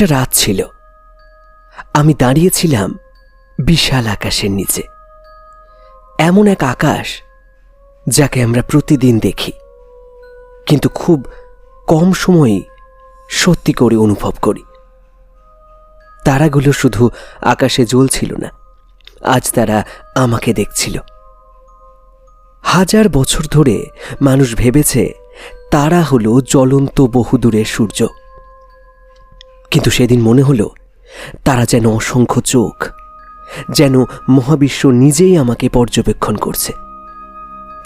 একটা রাত ছিল। আমি দাঁড়িয়েছিলাম বিশাল আকাশের নিচে। এমন এক আকাশ যাকে আমরা প্রতিদিন দেখি, কিন্তু খুব কম সময়ই সত্যি করে অনুভব করি। তারাগুলো শুধু আকাশে জ্বলছিল না, আজ তারা আমাকে দেখছিল। হাজার বছর ধরে মানুষ ভেবেছে তারা হলো জ্বলন্ত বহুদূরের সূর্য। কিন্তু সেদিন মনে হলো, তারা যেন অসংখ্য চোখ, যেন মহাবিশ্ব নিজেই আমাকে পর্যবেক্ষণ করছে।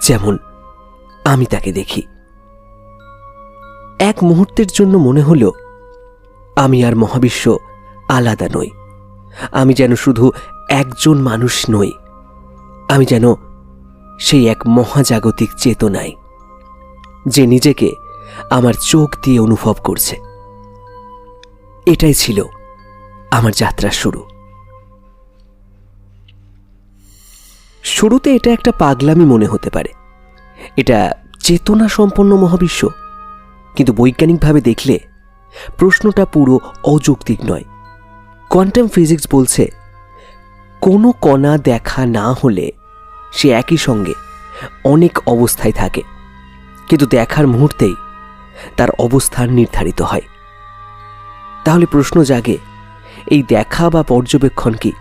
যেমন আমি তাকে দেখি। এক মুহূর্তের জন্য মনে হলো, আমি আর মহাবিশ্ব আলাদা নই। আমি যেন শুধু একজন মানুষ নই। আমি যেন সেই এক মহাজাগতিক চেতনায় যে নিজেকে আমার চোখ দিয়ে অনুভব করছে। এটাই ছিল আমার যাত্রা শুরু। শুরুতে এটা একটা পাগলামি মনে হতে পারে। এটা চেতনা সম্পন্ন মহাবিশ্ব। কিন্তু বৈজ্ঞানিকভাবে দেখলে প্রশ্নটা পুরো অযৌক্তিক নয়। কোয়ান্টাম ফিজিক্স বলছে, কোনো কণা দেখা না হলে সে একই সঙ্গে অনেক অবস্থায় থাকে। কিন্তু দেখার মুহূর্তেই তার অবস্থান নির্ধারিত হয়। তাহলে প্রশ্ন জাগে, এই দেখা বা পর্যবেক্ষণ কি?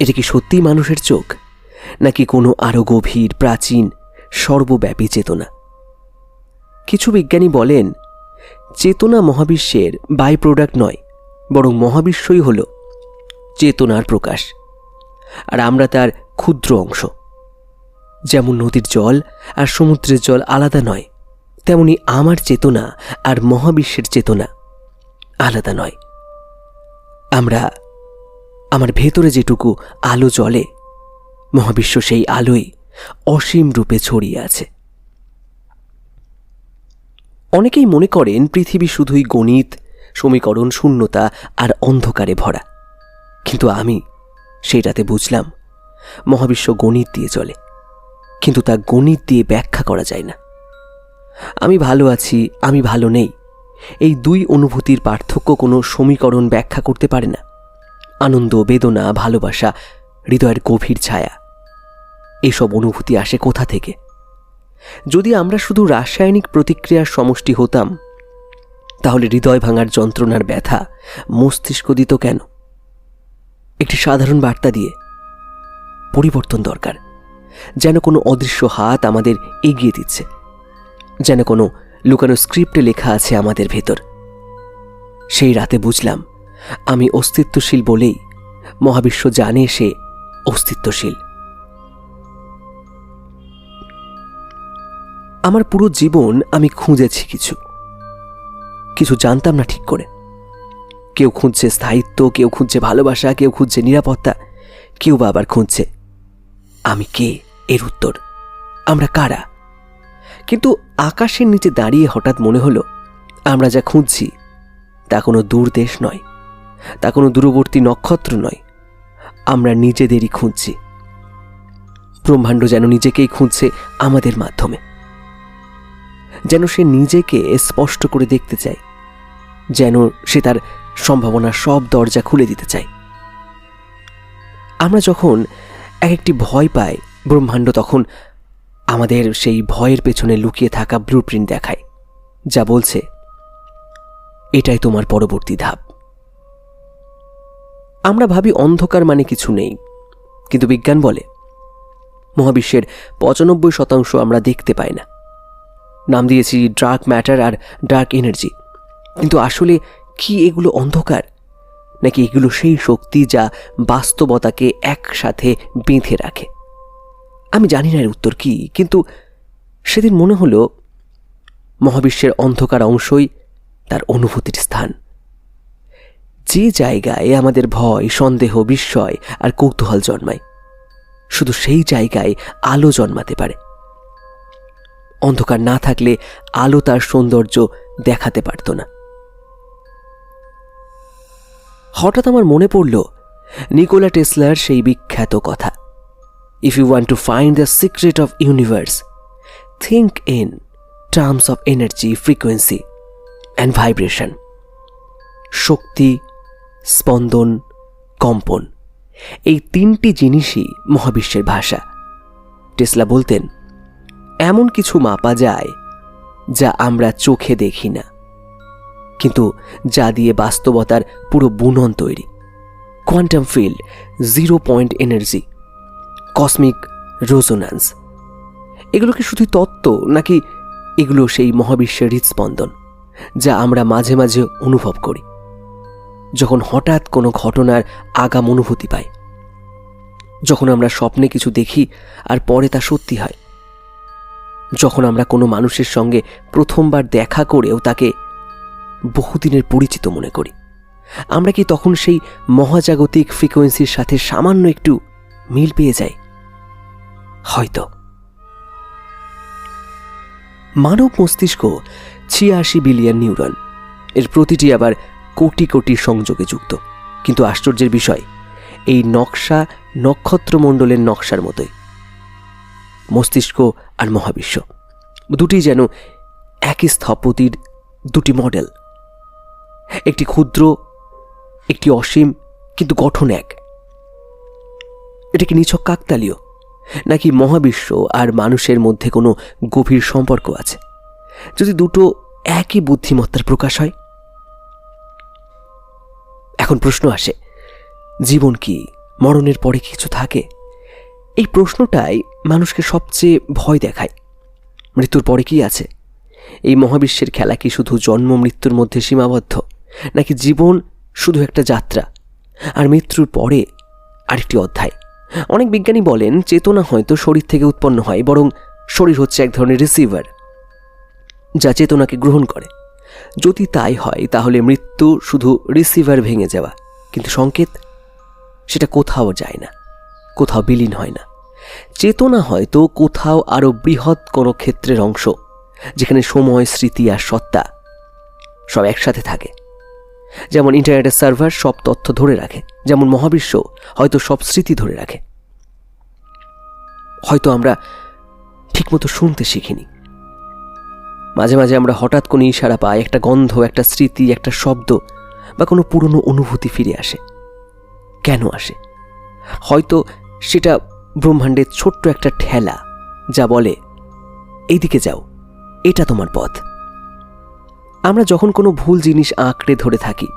এটা কি সত্যিই মানুষের চোখ, নাকি কোনো আরও গভীর, প্রাচীন, সর্বব্যাপী চেতনা? কিছু বিজ্ঞানী বলেন, চেতনা মহাবিশ্বের বাই প্রোডাক্ট নয়, বরং মহাবিশ্বই হল চেতনার প্রকাশ, আর আমরা তার ক্ষুদ্র অংশ। যেমন নদীর জল আর সমুদ্রের জল আলাদা নয়, তেমনি আমার চেতনা আর মহাবিশ্বের চেতনা আলাদা নয়। আমরা, আমার ভেতরে যেটুকু আলো জ্বলে, মহাবিশ্ব সেই আলোই অসীম রূপে ছড়িয়ে আছে। অনেকেই মনে করেন পৃথিবী শুধুই গণিত, সমীকরণ, শূন্যতা আর অন্ধকারে ভরা। কিন্তু আমি সেই রাতে বুঝলাম, মহাবিশ্ব গণিত দিয়ে চলে, কিন্তু তা গণিত দিয়ে ব্যাখ্যা করা যায় না। আমি ভালো আছি, আমি ভালো নেই এই দুই অনুভূতির পার্থক্য কোনো সমীকরণ ব্যাখ্যা করতে পারে না। আনন্দ, বেদনা, ভালোবাসা, হৃদয়ের গভীর ছায়া, এসব অনুভূতি আসে কোথা থেকে? যদি আমরা শুধু রাসায়নিক প্রতিক্রিয়ার সমষ্টি হতাম, তাহলে হৃদয় ভাঙার যন্ত্রণার ব্যথা মস্তিষ্ক দিত কেন? একটি সাধারণ বার্তা দিয়ে পরিবর্তন দরকার। যেন কোনো অদৃশ্য হাত আমাদের এগিয়ে দিচ্ছে। যেন কোনো লুকানো স্ক্রিপ্টে লেখা আছে আমাদের ভেতর। সেই রাতে বুঝলাম, আমি অস্তিত্বশীল বলেই মহাবিশ্ব জানে সে অস্তিত্বশীল। আমার পুরো জীবন আমি খুঁজেছি কিছু। কিছু জানতাম না ঠিক করে। কেউ খুঁজছে স্থায়িত্ব, কেউ খুঁজছে ভালোবাসা, কেউ খুঁজছে নিরাপত্তা, কেউ বা আবার খুঁজছে, আমি কে? এর উত্তর, আমরা কারা? কিন্তু আকাশের নিচে দাঁড়িয়ে হঠাৎ মনে হলো, আমরা যা খুঁজছি তা কোনো দূর দেশ নয়, তা কোনো দূরবর্তী নক্ষত্র নয়। আমরা নিজেদেরই খুঁজছি। ব্রহ্মাণ্ড যেন নিজেকেই খুঁজছে আমাদের মাধ্যমে। যেন সে নিজেকে স্পষ্ট করে দেখতে চায়। যেন সে তার সম্ভাবনার সব দরজা খুলে দিতে চায়। আমরা যখন এক একটি ভয় পাই, ব্রহ্মাণ্ড তখন আমাদের সেই ভয়ের পেছনে লুকিয়ে থাকা ব্লু দেখায়, যা বলছে, এটাই তোমার পরবর্তী ধাপ। আমরা ভাবি অন্ধকার মানে কিছু নেই, কিন্তু বিজ্ঞান বলে, মহাবিশ্বের পঁচানব্বই শতাংশ আমরা দেখতে পাই না। নাম দিয়েছি ডার্ক ম্যাটার আর ডার্ক এনার্জি কিন্তু আসলে কি এগুলো অন্ধকার? নাকি এগুলো সেই শক্তি যা বাস্তবতাকে একসাথে বেঁধে রাখে? আমি জানি না এর উত্তর কি, কিন্তু সেদিন মনে হলো মহাবিশ্বের অন্ধকার অংশই তার অনুভূতির স্থান। যে জায়গায় আমাদের ভয়, সন্দেহ, বিস্ময় আর কৌতূহল জন্মায়, শুধু সেই জায়গায় আলো জন্মাতে পারে। অন্ধকার না থাকলে আলো তার সৌন্দর্য দেখাতে পারত না। হঠাৎ আমার মনে পড়ল, নিকোলা টেসলার সেই বিখ্যাত কথা। If you want to find the secret of universe think in terms of energy frequency and vibration শক্তি স্পন্দন কম্পন এই তিনটি জিনিসই মহাবিশ্বের ভাষা। টেসলা বলতেন, এমন কিছু মাপা যায় যা আমরা চোখে দেখি না। কিন্তু যা দিয়ে বাস্তবতার পুরো বুনন তৈরি। Quantum field zero point energy cosmic resonance এগুলো কি শুধু তত্ত্ব, নাকি এগুলো সেই মহাবিশ্বের হৃদস্পন্দন, যা আমরা মাঝে মাঝে অনুভব করি, যখন হঠাৎ কোনো ঘটনার আগাম অনুভূতি পাই, যখন আমরা স্বপ্নে কিছু দেখি আর পরে তা সত্যি হয়, যখন আমরা কোনো মানুষের সঙ্গে প্রথমবার দেখা করেও তাকে বহুদিনের পরিচিত মনে করি। আমরা কি তখন সেই মহাজাগতিক ফ্রিকোয়েন্সির সাথে সামান্য একটু মিল পেয়ে যাই? হয়তো। মানব মস্তিষ্ক ছিয়াশি বিলিয়ন নিউরন। এর প্রতিটি আবার কোটি কোটি সংযোগে যুক্ত। কিন্তু আশ্চর্যের বিষয়, এই নকশা নক্ষত্রমণ্ডলের নকশার মতোই। মস্তিষ্ক আর মহাবিশ্ব। দুটি যেন একই স্থপতির দুটি মডেল। একটি ক্ষুদ্র, একটি অসীম, কিন্তু গঠন এক। এটা কি নিছক কাকতালীয়? নাকি মহাবিশ্ব আর মানুষের মধ্যে কোনো গভীর সম্পর্ক আছে? যদি দুটো একই বুদ্ধিমত্তার প্রকাশ হয়? এখন প্রশ্ন আসে, জীবন কি মরণের পরে কিছু থাকে? এই প্রশ্নটাই মানুষকে সবচেয়ে ভয় দেখায়। মৃত্যুর পরে কি আছে? এই মহাবিশ্বের খেলা কি শুধু জন্ম, মৃত্যুর মধ্যে সীমাবদ্ধ? নাকি জীবন শুধু একটা যাত্রা? আর মৃত্যুর পরে আরেকটি অধ্যায়? অনেক বিজ্ঞানী বলেন, চেতনা হয়তো শরীর থেকে উৎপন্ন হয়, বরং শরীর হচ্ছে এক ধরনের রিসিভার যা চেতনাকে গ্রহণ করে। যদি তাই হয়, তাহলে মৃত্যু শুধু রিসিভার ভেঙে যাওয়া। কিন্তু সংকেত? সেটা কোথাও যায় না, কোথাও বিলীন হয় না। চেতনা হয়তো কোথাও আরও বৃহৎ কোনো ক্ষেত্রের অংশ, যেখানে সময়, স্মৃতি আর সত্তা সব একসাথে থাকে। যেমন ইন্টারনেটের সার্ভার সব তথ্য ধরে রাখে, যেমন মহাবিশ্ব হয়তো সব স্মৃতি ধরে রাখে। হয়তো আমরা ঠিকমতো শুনতে শিখিনি। মাঝে মাঝে আমরা হঠাৎ কোনো ইশারা পাই, একটা গন্ধ, একটা স্মৃতি, একটা শব্দ, বা কোনো পুরনো অনুভূতি ফিরে আসে। কেন আসে? হয়তো সেটা ব্রহ্মাণ্ডের ছোট্ট একটা ঠেলা, যা বলে, এইদিকে যাও, এটা তোমার পথ। আমরা যখন কোনো ভুল জিনিস আঁকড়ে ধরে থাকি,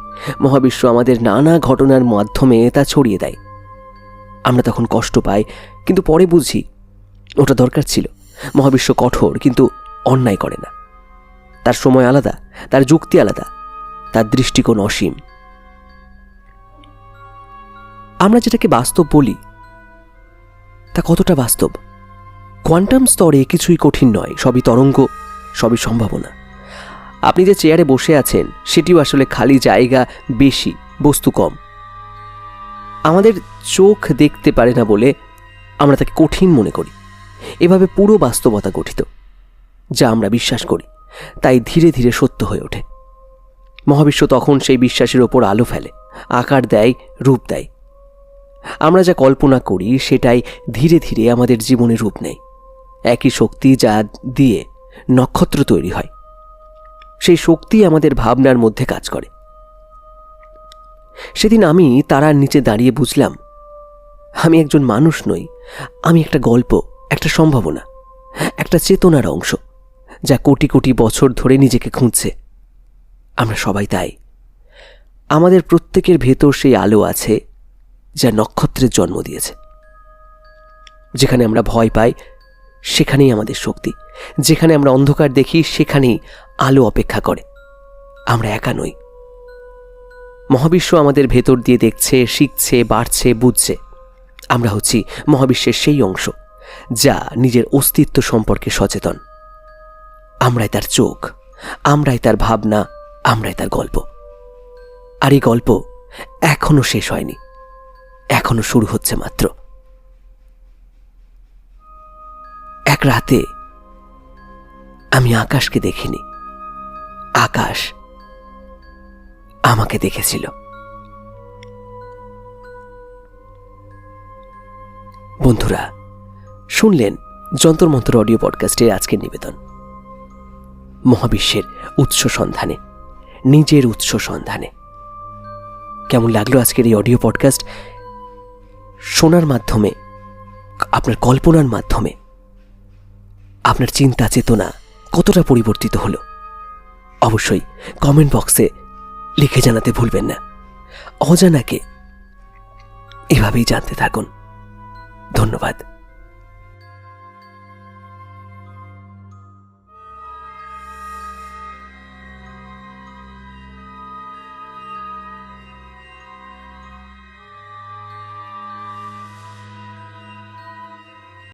মহাবিশ্ব আমাদের নানা ঘটনার মাধ্যমে তা ছড়িয়ে দেয়। আমরা তখন কষ্ট পাই, কিন্তু পরে বুঝি ওটা দরকার ছিল। মহাবিশ্ব কঠোর, কিন্তু অন্যায় করে না। তার সময় আলাদা, তার যুক্তি আলাদা, তার দৃষ্টিকোণ অসীম। আমরা যেটাকে বাস্তব বলি, তা কতটা বাস্তব? কোয়ান্টাম স্তরে কিছুই কঠিন নয়, সবই তরঙ্গ, সবই সম্ভাবনা। আপনি যে চেয়ারে বসে আছেন, সেটিও আসলে খালি জায়গা বেশি, বস্তু কম। আমাদের চোখ দেখতে পারে না বলে আমরা তাকে কঠিন মনে করি। এভাবে পুরো বাস্তবতা গঠিত, যা আমরা বিশ্বাস করি, তাই ধীরে ধীরে সত্য হয়ে ওঠে। মহাবিশ্ব তখন সেই বিশ্বাসের ওপর আলো ফেলে, আকার দেয়, রূপ দেয়। আমরা যা কল্পনা করি, সেটাই ধীরে ধীরে আমাদের জীবনে রূপ নেয়। একই শক্তি যা দিয়ে নক্ষত্র তৈরি হয়। সেই শক্তি আমাদের ভাবনার মধ্যে কাজ করে। সেদিন আমি তারার নিচে দাঁড়িয়ে বুঝলাম, আমি একজন মানুষ নই, আমি একটা গল্প, একটা সম্ভাবনা, একটা চেতনার অংশ, যা কোটি কোটি বছর ধরে নিজেকে খুঁজছে। আমরা সবাই তাই। আমাদের প্রত্যেকের ভেতর সেই আলো আছে, যা নক্ষত্রের জন্ম দিয়েছে। যেখানে আমরা ভয় পাই, সেখানেই আমাদের শক্তি। যেখানে আমরা অন্ধকার দেখি, সেখানেই আলো অপেক্ষা করে। আমরা একা নই। মহাবিশ্ব আমাদের ভেতর দিয়ে দেখছে, শিখছে, বাড়ছে, বুঝছে। আমরা হচ্ছি মহাবিশ্বের সেই অংশ, যা নিজের অস্তিত্ব সম্পর্কে সচেতন। আমরাই তার চোখ, আমরাই তার ভাবনা, আমরাই তার গল্প। আর এই গল্প এখনও শেষ হয়নি, এখনও শুরু হচ্ছে মাত্র। এক রাতে আমি আকাশকে দেখিনি। আকাশ আমাকে দেখেছিল। বন্ধুরা, শুনলেন যন্ত্রমন্ত্র অডিও পডকাস্টের আজকের নিবেদন। মহাবিশ্বের উৎস সন্ধানে, নিজের উৎস সন্ধানে। কেমন লাগল আজকের এই অডিও পডকাস্ট? শোনার মাধ্যমে, আপনার কল্পনার মাধ্যমে, আপনার চিন্তা চেতনা কতটা পরিবর্তিত হলো? অবশ্যই কমেন্ট বক্সে লিখে জানাতে ভুলবেন না। অজানাকে এভাবেই জানতে থাকুন। ধন্যবাদ।